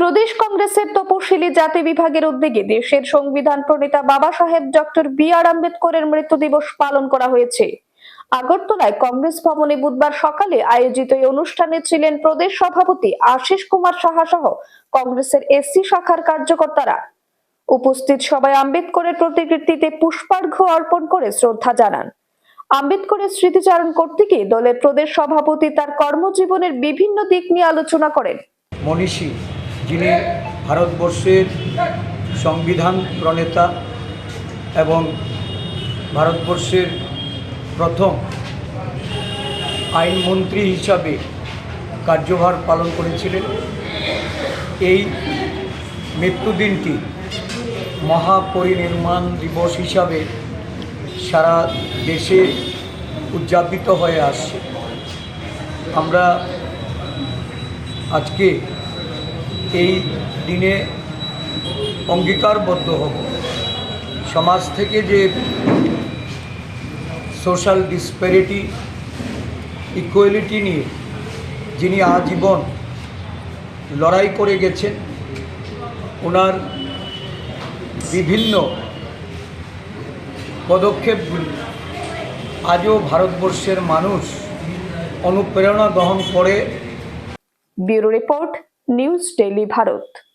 প্রদেশ কংগ্রেসের তপশিলি জাতি বিভাগের উদ্যোগে দেশের সংবিধান প্রণেতা বাবা সাহেব ডক্টর বি আর আম্বেদকরের মৃত্যু দিবস পালন করা হয়েছে। আগরতলায় কংগ্রেস ভবনে বুধবার সকালে আয়োজিত এই অনুষ্ঠানে ছিলেন প্রদেশ সভাপতি আশিস কুমার সাহা সহ কংগ্রেসের এসসি শাখার কার্যকর্তারা। উপস্থিত সবাই আম্বেদকরের প্রতিকৃতিতে পুষ্পার্ঘ্য অর্পণ করে শ্রদ্ধা জানান। আম্বেদকরের স্মৃতিচারণ করতে গিয়ে দলের প্রদেশ সভাপতি তার কর্মজীবনের বিভিন্ন দিক নিয়ে আলোচনা করেন। মনীষী যিনি ভারতবর্ষের সংবিধান প্রণেতা এবং ভারতবর্ষের প্রথম আইনমন্ত্রী হিসাবে কার্যভার পালন করেছিলেন, এই মৃত্যুদিনটি মহাপরিনির্মাণ দিবস হিসাবে সারা দেশে উদযাপিত হয়ে আসছে। আমরা আজকে এই দিনে অঙ্গীকারবদ্ধ হব। সমাজ থেকে যে সোশ্যাল ডিসপ্যারিটি ইকুয়ালিটি নিয়ে যিনি আজীবন লড়াই করে গেছেন ওনার বিভিন্ন পদক্ষেপগুলি আজও ভারতবর্ষের মানুষ অনুপ্রেরণা গ্রহণ করে। Bureau report news daily Bharat.